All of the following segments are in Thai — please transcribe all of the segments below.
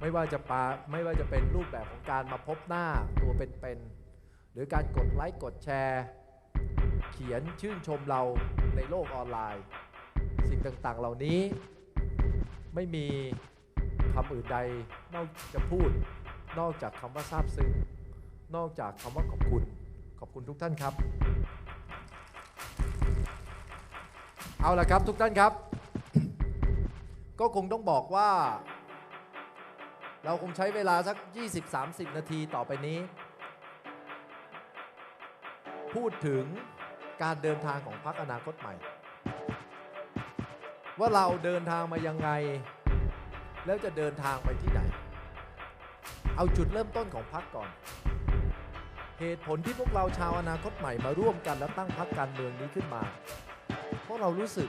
ไม่ว่าจะปาไม่ว่าจะเป็นรูปแบบของการมาพบหน้าตัวเป็นๆหรือการกดไลค์กดแชร์ เขียนชื่นชมเราในโลกออนไลน์ สิ่งต่างๆ เหล่านี้ไม่มีคำอื่นใดนอกจะพูด นอกจากคำว่าซาบซึ้งนอกจากคำว่าขอบคุณ ขอบคุณทุกท่านครับ เอาละครับทุกท่านครับ ก็คงต้องบอกว่า เราคงใช้เวลาสัก 20-30 นาทีต่อไปนี้ พูดถึงการเดินทางของพรรคอนาคตใหม่ ว่าเราเดินทางมายังไง แล้วจะเดินทางไปที่ไหน เอาจุดเริ่มต้นของพรรคก่อน เหตุผลที่พวกเราชาวอนาคตใหม่มาร่วมกันและตั้งพรรคการเมืองนี้ขึ้นมา เพราะเรารู้สึก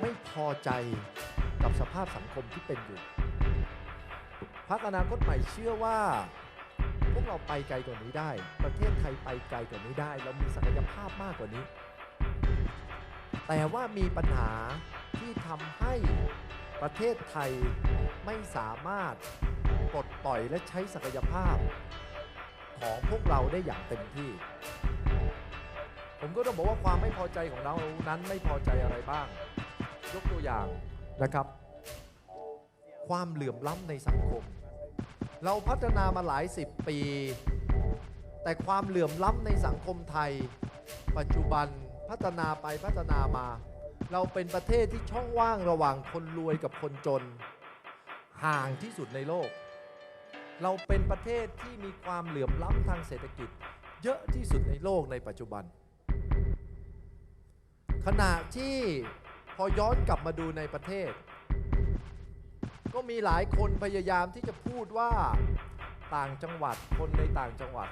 ไม่พอใจกับสภาพสังคมที่เป็นอยู่ พรรคอนาคตใหม่เชื่อว่า พวกเราไปไกลกว่านี้ได้ ประเทศไทยไปไกลกว่านี้ได้ เรามีศักยภาพมากกว่านี้ แต่ว่ามีปัญหาที่ทำให้ประเทศไทยไม่สามารถปลดปล่อยและใช้ศักยภาพ ของพวกเราได้อย่างเต็มที่ ผมก็ต้องบอกว่าความไม่พอใจของเรานั้นไม่พอใจอะไรบ้าง ยกตัวอย่างนะครับ ความเหลื่อมล้ำในสังคม เราพัฒนามาหลายสิบปี แต่ความเหลื่อมล้ำในสังคมไทย ปัจจุบันพัฒนาไปพัฒนามา เราเป็นประเทศที่ช่องว่างระหว่างคนรวยกับคนจน ห่างที่สุดในโลก เราเป็นประเทศที่มีความเหลื่อมล้ำทางเศรษฐกิจ เยอะที่สุดในโลกในปัจจุบัน ขณะที่พอย้อนกลับมาดูในประเทศ ก็มีหลายคนพยายามที่จะพูดว่าต่างจังหวัดคนในต่างจังหวัด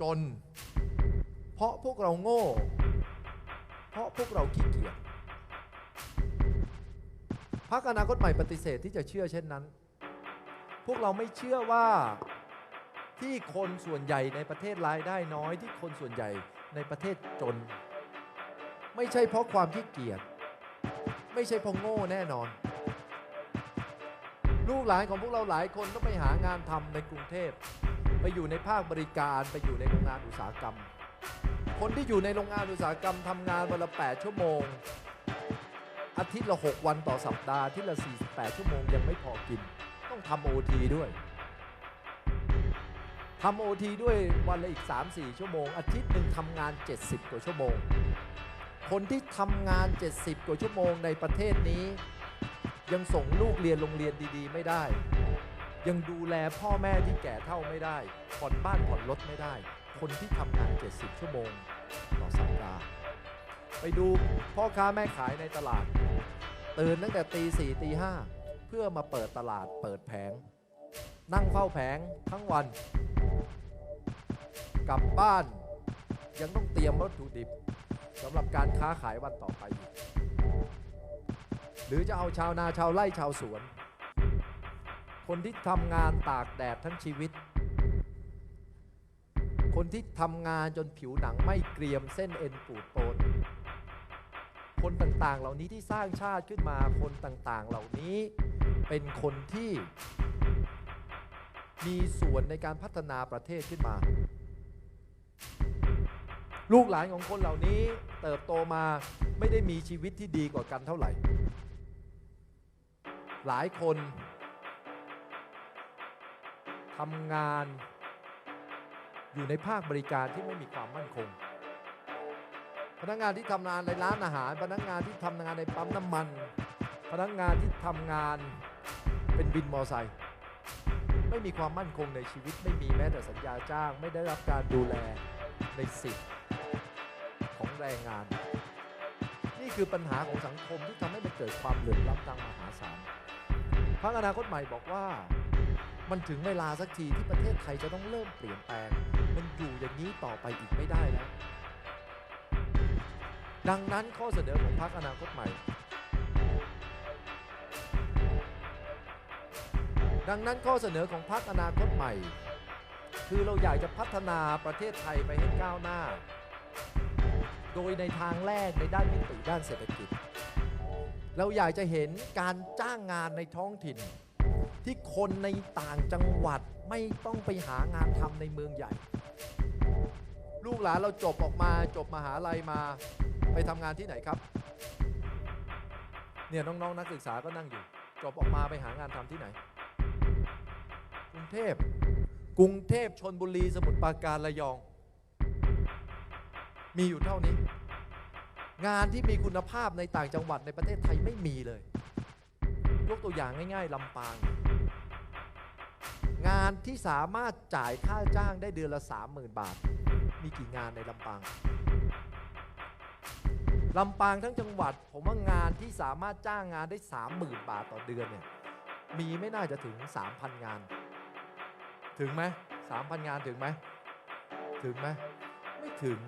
จน เพราะพวกเราโง่ เพราะพวกเราขี้เกียจพรรคอนาคตใหม่ปฏิเสธที่จะเชื่อเช่นนั้น พวกเราไม่เชื่อว่าที่คนส่วนใหญ่ในประเทศรายได้น้อยที่คนส่วนใหญ่ในประเทศจน ไม่ใช่เพราะความขี้เกียจไม่ใช่เพราะโง่แน่นอน ลูกหลานของพวกเราหลายคนต้องไปหางานทำในกรุงเทพ ไปอยู่ในภาคบริการไปอยู่ในโรงงานอุตสาหกรรม คนที่อยู่ในโรงงานอุตสาหกรรมทำงานวันละ 8 ชั่วโมง อาทิตย์ละ 6 วันต่อสัปดาห์ทิตย์ละ 48 ชั่วโมงยังไม่พอกิน ต้องทำโอทีด้วยทำโอทีด้วยวันละอีก 3-4 ชั่วโมง อาทิตย์หนึ่งทำงาน 70 กว่าชั่วโมง คนที่ทำงาน 70 กว่าชั่วโมงในประเทศนี้ ยังส่งลูกเรียนโรงเรียนดีๆ ไม่ได้ ยังดูแลพ่อแม่ที่แก่เท่าไม่ได้ผ่อนบ้านผ่อนรถไม่ได้ คนที่ทำงาน 70 ชั่วโมงต่อสัปดาห์ไปดูพ่อค้าแม่ขายในตลาด ตื่นตั้งแต่ตีสี่ตีห้าเพื่อมาเปิดตลาดเปิดแผง นั่งเฝ้าแผงทั้งวัน กลับบ้านยังต้องเตรียมวัตถุดิบสำหรับการค้าขายวันต่อไปอีก รือจะเอาชาวนาชาวไร่ชาวสวน คนที่ทำงานตากแดดทั้งชีวิต คนที่ทำงานจนผิวหนังไม่เกรียมเส้นเอ็นปูดโปนคนต่างๆ เหล่านี้ที่สร้างชาติขึ้นมาคนต่างๆ เหล่านี้เป็นคนที่มีส่วนในการพัฒนาประเทศขึ้นมา ลูกหลานของคนเหล่านี้เติบโตมาไม่ได้มีชีวิตที่ดีกว่ากันเท่าไหร่ หลายคนทำงานอยู่ในภาคบริการที่ไม่มีความมั่นคง พนักงานที่ทำงานในร้านอาหาร พนักงานที่ทำงานในปั๊มน้ำมัน พนักงานที่ทำงานเป็นบินมอไซค์ไม่มีความมั่นคงในชีวิตไม่มีแม้แต่สัญญาจ้าง ไม่ได้รับการดูแลในสิทธิ์ของแรงงาน นี่คือปัญหาของสังคมที่ทำให้มันเกิดความเหลื่อมล้ำทางมหาศาล พรรคอนาคตใหม่บอกว่า มันถึงเวลาสักทีที่ประเทศไทยจะต้องเริ่มเปลี่ยนแปลง มันอยู่อย่างนี้ต่อไปอีกไม่ได้แล้ว ดังนั้นข้อเสนอของพรรคอนาคตใหม่ ดังนั้นข้อเสนอของพรรคอนาคตใหม่ คือเราอยากจะพัฒนาประเทศไทยไปให้ก้าวหน้า โดยในทางแรกในด้านมิติด้านเศรษฐกิจ เราอยากจะเห็นการจ้างงานในท้องถิ่น ที่คนในต่างจังหวัดไม่ต้องไปหางานทำในเมืองใหญ่ ลูกหลานเราจบออกมาจบมหาลัยมาไปทำงานที่ไหนครับ เนี่ยน้องๆนักศึกษาก็นั่งอยู่ จบออกมาไปหางานทำที่ไหน กรุงเทพกรุงเทพชนบุรีสมุทรปราการระยอง มีอยู่เท่านี้ งานที่มีคุณภาพในต่างจังหวัดในประเทศไทยไม่มีเลย ยกตัวอย่างง่าย ๆลำปาง งานที่สามารถจ่ายค่าจ้างได้เดือนละ 30,000 บาท มีกี่งานในลำปางลำปางทั้งจังหวัด ผมว่างานที่สามารถจ้างงานได้ 30,000 บาทต่อเดือนเนี่ยมีไม่น่าจะถึง 3,000 งาน ถึงไหม3,000 งานถึงไหมถึงไหมไม่ถึง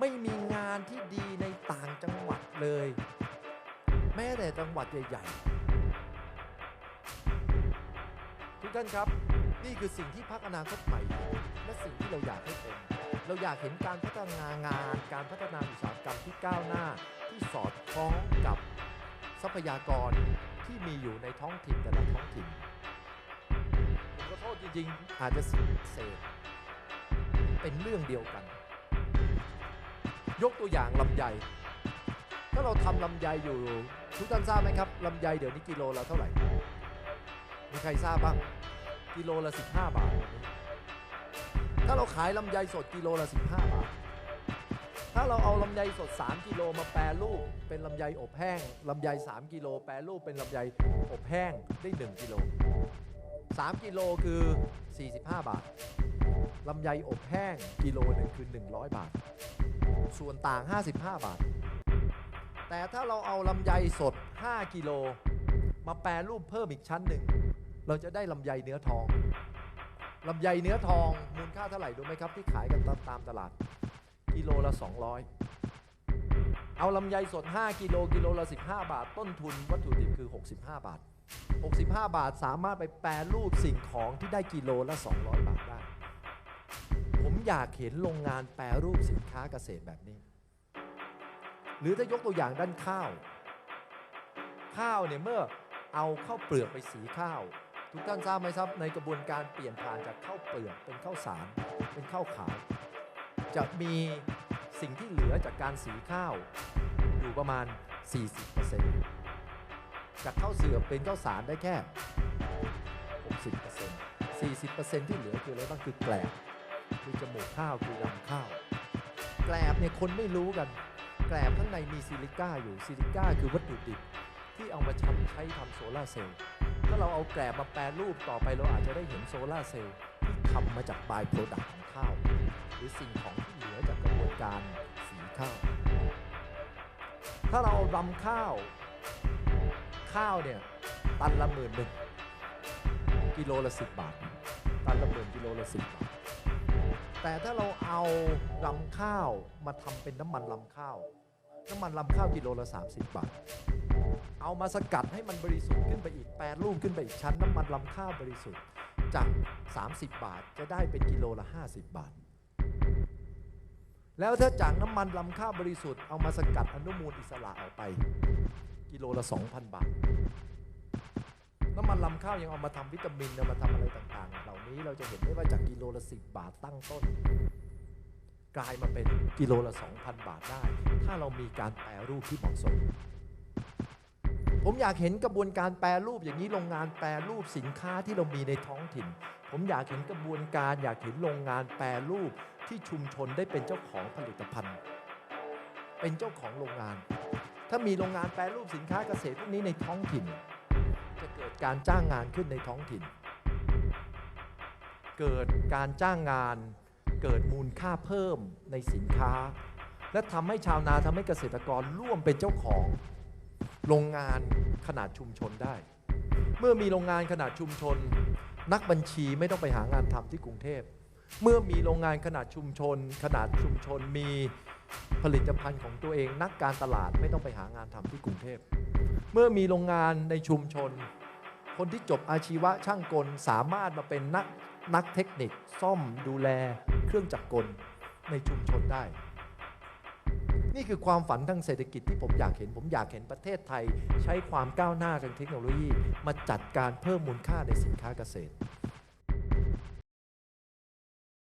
ไม่มีงานที่ดีในต่างจังหวัดเลย แม้แต่จังหวัดใหญ่ๆ ทุกท่านครับ นี่คือสิ่งที่พักอนาคตใหม่และสิ่งที่เราอยากให้เป็น เราอยากเห็นการพัฒนางาน การพัฒนาอุตสาหกรรมที่ก้าวหน้า ที่สอดคล้องกับทรัพยากรที่มีอยู่ในท้องถิ่นแต่ละท้องถิ่นผมก็โทษจริงๆอาจจะเศษเป็นเรื่องเดียวกัน ยกตัวอย่างลำไย ถ้าเราทำลำไยอยู่ ทุกท่านทราบไหมครับลำไยเดี๋ยวนี้กิโลละเท่าไหร่ มีใครทราบบ้าง กิโลละ 15 บาท ถ้าเราขายลำไยสดกิโลละ 15 บาท ถ้าเราเอาลำไยสด 3 กิโลมาแปรรูปเป็นลำไยอบแห้งลำไย 3 กิโลแปรรูปเป็นลำไยอบแห้งได้ 1 กิโล 3 กิโลคือ 45 บาทลำไยอบแห้งกิโลหนึ่งคือ 100 บาท ส่วนต่าง 55 บาท แต่ถ้าเราเอาลำไยสด 5 กิโล มาแปรรูปเพิ่มอีกชั้นหนึ่ง เราจะได้ลำไยเนื้อทองลำไยเนื้อทองมูลค่าเท่าไหร่รู้ไหมครับที่ขายกันตามตลาด กิโลละ 200 เอาลำไยสด 5 กิโลกิโลละ 15 บาท ต้นทุนวัตถุดิบคือ 65 บาท 65 บาทสามารถไปแปรรูปสิ่งของที่ได้กิโลละ 200 บาทได้ อยากเห็นโรงงานแปรรูปสินค้าเกษตรแบบนี้ หรือถ้ายกตัวอย่างด้านข้าว ข้าวเนี่ยเมื่อเอาข้าวเปลือกไปสีข้าว ทุกท่านทราบไหมครับในกระบวนการเปลี่ยนผ่านจากข้าวเปลือกเป็นข้าวสาร เป็นข้าวขาว จะมีสิ่งที่เหลือจากการสีข้าวอยู่ประมาณ 40%จากข้าวเสือเป็นข้าวสารได้แค่ 60% 40%ที่เหลือคืออะไรบ้างคือแกลบ คือจมูกข้าวคือลำข้าว แกลบเนี่ยคนไม่รู้กัน แกลบข้างในมีซิลิก้าอยู่ซิลิก้าคือวัตถุดิบที่เอามาใช้ใช้ทำโซลาร์เซลล์ถ้าเราเอาแกลบมาแปรรูปต่อไปเราอาจจะได้เห็นโซลาร์เซลล์ที่ทำมาจากบายโปรดักต์ของข้าว หรือสิ่งของที่เหลือจากกระบวนการสีข้าว ถ้าเราเอารำข้าว ข้าวเนี่ยตันละหมื่นหนึ่งกิโลละสิบบาท ตันละหมื่นกิโลละสิบบาท แต่ถ้าเราเอาลำข้าวมาทำเป็นน้ำมันลำข้าว น้ำมันลำข้าวกิโลละ 30 บาท เอามาสกัดให้มันบริสุทธิ์ขึ้นไปอีกแปรรูปขึ้นไปอีกชั้นน้ำมันลำข้าวบริสุทธิ์จาก 30 บาทจะได้เป็นกิโลละ 50 บาท แล้วถ้าจากน้ำมันลำข้าวบริสุทธิ์เอามาสกัดอนุมูลอิสระออกไป กิโลละ 2,000 บาท น้ำมันลำข้าวยังเอามาทำวิตามินเอามาทำอะไรต่างๆเหล่า นี้เราจะเห็นได้ว่าจากกิโลละ 10 บาทตั้งต้น กลายมาเป็นกิโลละ 2,000 บาทได้ ถ้าเรามีการแปรรูปที่เหมาะสม ผมอยากเห็นกระบวนการแปรรูปอย่างนี้โรงงานแปรรูปสินค้าที่เรามีในท้องถิ่น ผมอยากเห็นกระบวนการอยากเห็นโรงงานแปรรูปที่ชุมชนได้เป็นเจ้าของผลิตภัณฑ์ เป็นเจ้าของโรงงาน ถ้ามีโรงงานแปรรูปสินค้าเกษตรพวกนี้ในท้องถิ่น จะเกิดการจ้างงานขึ้นในท้องถิ่น เกิดการจ้างงาน เกิดมูลค่าเพิ่มในสินค้า และทำให้ชาวนาทำให้เกษตรกรร่วมเป็นเจ้าของโรงงานขนาดชุมชนได้ เมื่อมีโรงงานขนาดชุมชน นักบัญชีไม่ต้องไปหางานทำที่กรุงเทพ เมื่อมีโรงงานขนาดชุมชน ขนาดชุมชนมีผลิตภัณฑ์ของตัวเองนักการตลาดไม่ต้องไปหางานทำที่กรุงเทพ เมื่อมีโรงงานในชุมชน คนที่จบอาชีวะช่างกลสามารถมาเป็นนัก นักเทคนิคซ่อมดูแลเครื่องจักรกลในชุมชนได้ นี่คือความฝันทางเศรษฐกิจที่ผมอยากเห็น ผมอยากเห็นประเทศไทย ใช้ความก้าวหน้าทางเทคโนโลยี มาจัดการเพิ่มมูลค่าในสินค้าเกษตร